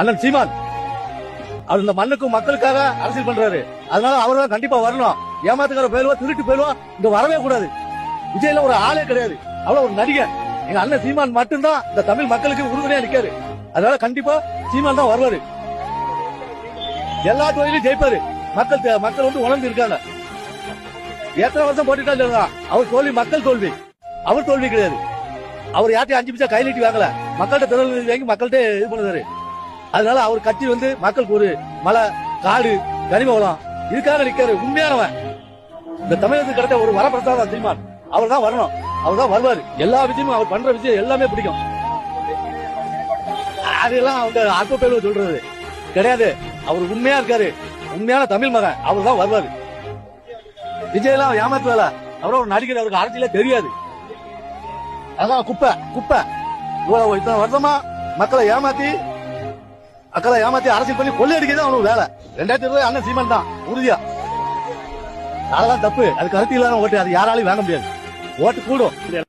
அண்ணன் சீமான். அவர் இந்த மண்ணுக்கும் மக்களுக்காக அரசியல் பண்றாரு. அதனால அவர் தான் கண்டிப்பா வரணும். ஏமாத்துக்கார பேருவா திருட்டு பேருவா இங்க வரவே கூடாது. விஜய்ல ஒரு ஆளே கிடையாது. அவ்வளவு ஒரு நடிகர் எங்க அண்ணன் சீமான் மட்டும்தான் இந்த தமிழ் மக்களுக்கு உறுதுணையா நிக்காரு. அதனால கண்டிப்பா சீமான் தான் வருவாரு. எல்லா தொழிலையும் ஜெயிப்பாரு. மக்கள் மக்கள் வந்து உணர்ந்து இருக்காங்க. எத்தனை வருஷம் போட்டுட்டா அவர் தோல்வி மக்கள் தோல்வி. அவர் தோல்வி கிடையாது. அவர் யார்ட்டையும் அஞ்சு பிச்சா கை வாங்கல. மக்கள்கிட்ட திறன் வாங்கி மக்கள்கிட்ட இது பண்ணுறாரு அதனால அவர் கட்சி வந்து மக்களுக்கு ஒரு மலை காடு கனிம வளம் இதுக்காக நிக்காரு உண்மையானவன். இந்த தமிழகத்துக்கு கிடைத்த ஒரு வரப்பிரசாதம் சீமான் அவர் தான் வரணும். அவர் தான் வருவாரு. எல்லா விஷயமும் அவர் பண்ற விஷயம் எல்லாமே பிடிக்கும். அதெல்லாம் அவங்க அற்ப பேர்ல சொல்றது. கிடையாது. அவர் உண்மையா இருக்காரு. உண்மையான தமிழ் மகன். அவர் தான் வருவாரு. விஜய் எல்லாம் ஏமாத்துவல வேலை அவரும் ஒரு நடிகர் அவருக்கு அரசியலே தெரியாது. அதான் குப்பை குப்பை. இவ்வளவு இத்தனை வருஷமா மக்களை ஏமாத்தி மக்களை ஏமாத்தி அரசியல் பண்ணி கொள்ளையடிக்கிறது அவனுக்கு வேலை. ரெண்டாயிரத்தி இருபது அண்ணன் சீமன் தான். உறுதியா. அதெல்லாம் தப்பு. அது கருத்து இல்லாத ஓட்டு. அது யாராலையும் வாங்க முடியாது. ஓட்டு கூடும்.